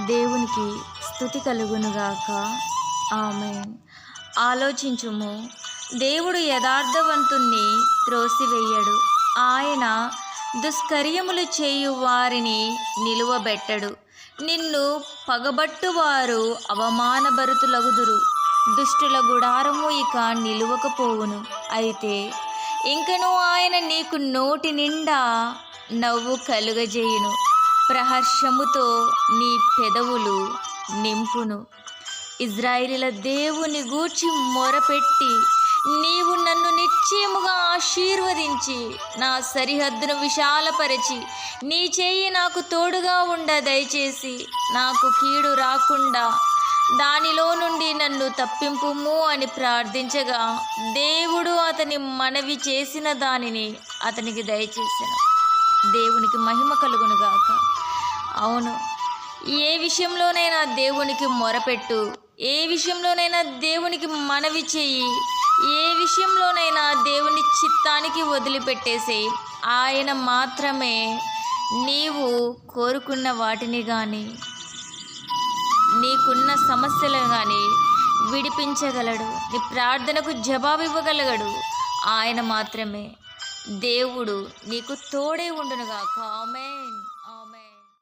దేవునికి స్థుతి కలుగునుగాక. ఆమె ఆలోచించుము. దేవుడు యథార్థవంతుణ్ణి త్రోసివేయడు. ఆయన దుష్కర్యములు చేయు వారిని నిలువబెట్టడు. నిన్ను పగబట్టువారు అవమానభరుతులగుదురు. దుష్టుల గుడారము ఇక నిలువకపోవును. అయితే ఇంకను ఆయన నీకు నోటి నిండా నవ్వు కలుగజేయును. ప్రహర్షముతో నీ పెదవులు నింపును. ఇజ్రాయిల దేవుని గూర్చి మొరపెట్టి నీవు నన్ను నిశ్చయముగా ఆశీర్వదించి నా సరిహద్దును విశాలపరిచి నీ చేయి నాకు తోడుగా ఉండ దయచేసి నాకు కీడు రాకుండా దానిలో నుండి నన్ను తప్పింపుము అని ప్రార్థించగా దేవుడు అతని మనవి చేసిన దానిని అతనికి దయచేసిన. దేవునికి మహిమ కలుగునుగాక. అవును. ఏ విషయంలోనైనా దేవునికి మొరపెట్టు. ఏ విషయంలోనైనా దేవునికి మనవి చెయ్యి. ఏ విషయంలోనైనా దేవుని చిత్తానికి వదిలిపెట్టేసి ఆయన మాత్రమే నీవు కోరుకున్న వాటిని కానీ నీకున్న సమస్యలు కానీ విడిపించగలడు. నీ ప్రార్థనకు జవాబు ఇవ్వగలగడు ఆయన మాత్రమే. దేవుడు నీకు తోడే ఉండునుగా ఆమేన్.